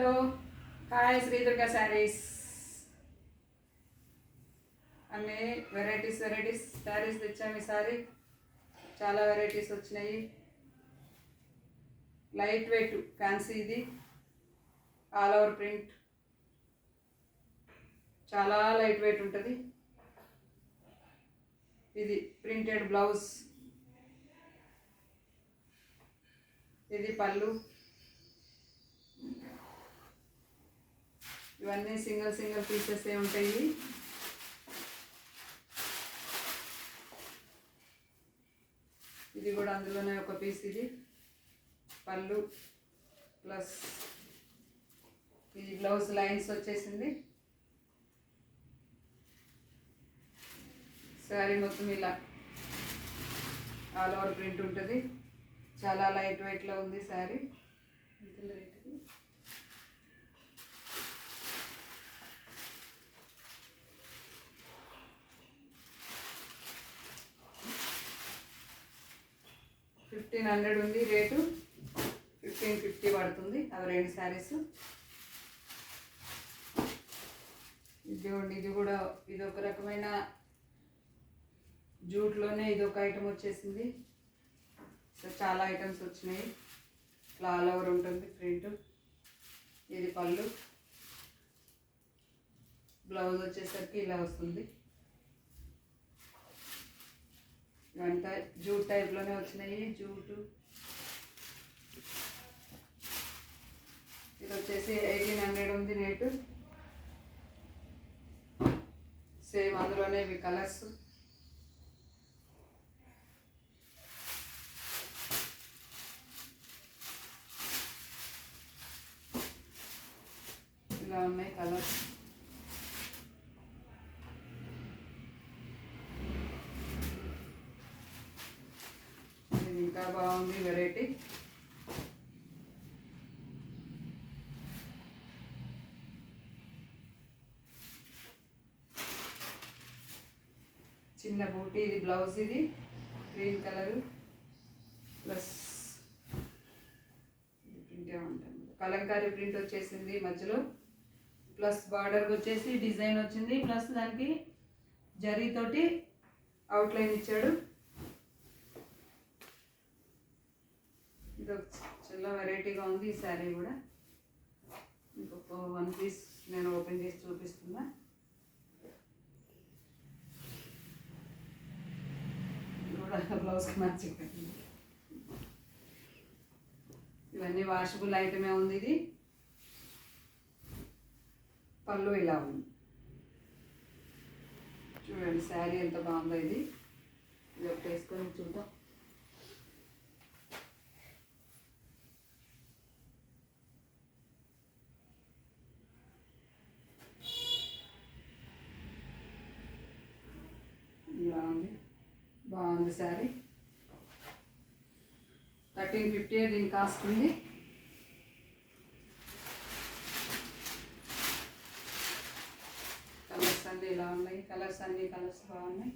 Hello. Hi Shri Durga saris. అన్ని varieties varieties saris తెచ్చాము ఈసారి చాలా వెరైటీస్ వచ్చినాయి. లైట్ వెయిట్ ఫ్యాన్సీ ఇది. ఆల్ ఓవర్ ప్రింట్ చాలా లైట్ వెయిట్ ఉంటుంది. ఇది ప్రింటెడ్ బ్లౌజ్ ఇది పళ్ళు. ఇవన్నీ సింగిల్ సింగిల్ పీసెస్ ఏ ఉంటాయి. ఇది కూడా అందులోనే ఒక పీస్ ఇది. పళ్ళు ప్లస్ ఇది బ్లౌజ్ లైన్స్ వచ్చేసింది. శారీ మొత్తం ఇలా ఆల్ ఓవర్ ప్రింట్ ఉంటుంది. చాలా లైట్ వెయిట్లో ఉంది శారీ. ఎంత లైట్ ఫిఫ్టీన్ హండ్రెడ్ ఉంది రేటు. ఫిఫ్టీన్ ఫిఫ్టీ పడుతుంది. అవి రెండు శారీస్. ఇది ఇది కూడా ఇది ఒక రకమైన జూట్లోనే ఇది ఒక ఐటమ్ వచ్చేసింది. సో చాలా ఐటమ్స్ వచ్చినాయి. ఇట్లా ఆల్ ఓవర్ ఉంటుంది ప్రింట్. ఇది పళ్ళు. బ్లౌజ్ వచ్చేసరికి ఇలా వస్తుంది. ఇవంతా జూట్ టైప్లోనే వచ్చినాయి. జూటు. ఇది వచ్చేసి ఎయిటీన్ హండ్రెడ్ ఉంది రేటు. సేమ్ అందులోనే ఇవి కలర్స్. ఇలా ఉన్నాయి కలర్స్. చాలా ఇంకా బాగుంది వెరైటీ. చిన్న బూటీ ఇది బ్లౌజ్ ఇది గ్రీన్ కలర్ ప్లస్ ప్రింట్ ఏమంటారు? కలంకారీ ప్రింట్ వచ్చేసింది మధ్యలో. ప్లస్ బార్డర్ వచ్చేసి డిజైన్ వచ్చింది. ప్లస్ దానికి జరీతోటి అవుట్లైన్ ఇచ్చాడు. ఇది చాలా వెరైటీగా ఉంది ఈ శారీ కూడా. ఇంకొక వన్ పీస్ నేను ఓపెన్ చేసి చూపిస్తున్నా. బ్లౌజ్కి మ్యాచ్ ఇవన్నీ వాషబుల్ ఐటమే ఉంది ఇది. పళ్ళు ఇలా ఉంది. చూడండి శారీ ఎంత బాగుందో ఇది. ఇది ఒకటి వేసుకొని చూద్దాం. ఇలా ఉంది బాగుంది శారీ. థర్టీన్ ఫిఫ్టీ దీని కాస్ట్ ఉంది. కలర్స్ అన్నీ ఇలా ఉన్నాయి. కలర్స్ అన్ని కలర్స్ బాగున్నాయి.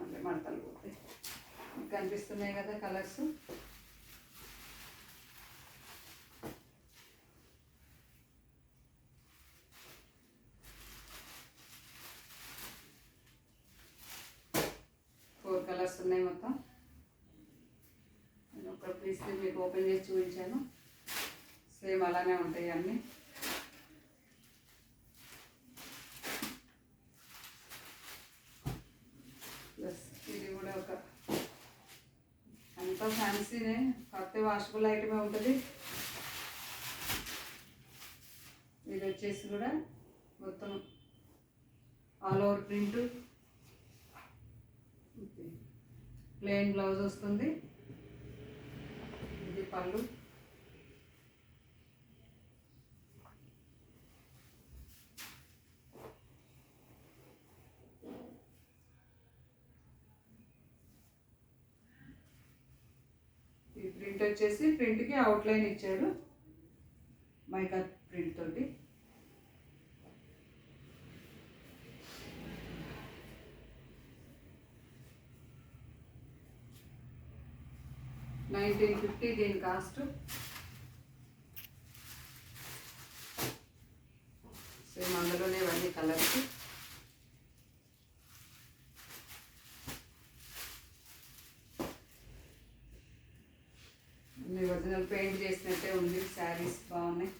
మళ్ళీ మడతలు పోతాయి. కనిపిస్తున్నాయి కదా కలర్స్? కలర్స్ ఉన్నాయి మొత్తం. నేను ఒక పీస్ మీకు ఓపెన్ చేసి చూపించాను. సేమ్ అలానే ఉంటాయి అన్నీ. ప్లస్ ఇది కూడా ఒక అంతా ఫ్యాన్సీనే కాకపోతే వాషబుల్ ఐటమే ఉంటుంది. ఇది వచ్చేసి కూడా మొత్తం all over print plain blouse వస్తుంది. ఇది పళ్ళు. ఈ ప్రింట్ వచ్చేసి ప్రింట్కి అవుట్లైన్ ఇచ్చాడు. మైకా ప్రింట్ తోటి. నైన్టీన్ ఫిఫ్టీ దీని కాస్ట్. సేమ్ అందులోనే ఇవన్నీ కలర్స్. అన్ని ఒరిజినల్ పెయింట్ చేసినట్టే ఉంది శారీస్ బాగున్నాయి.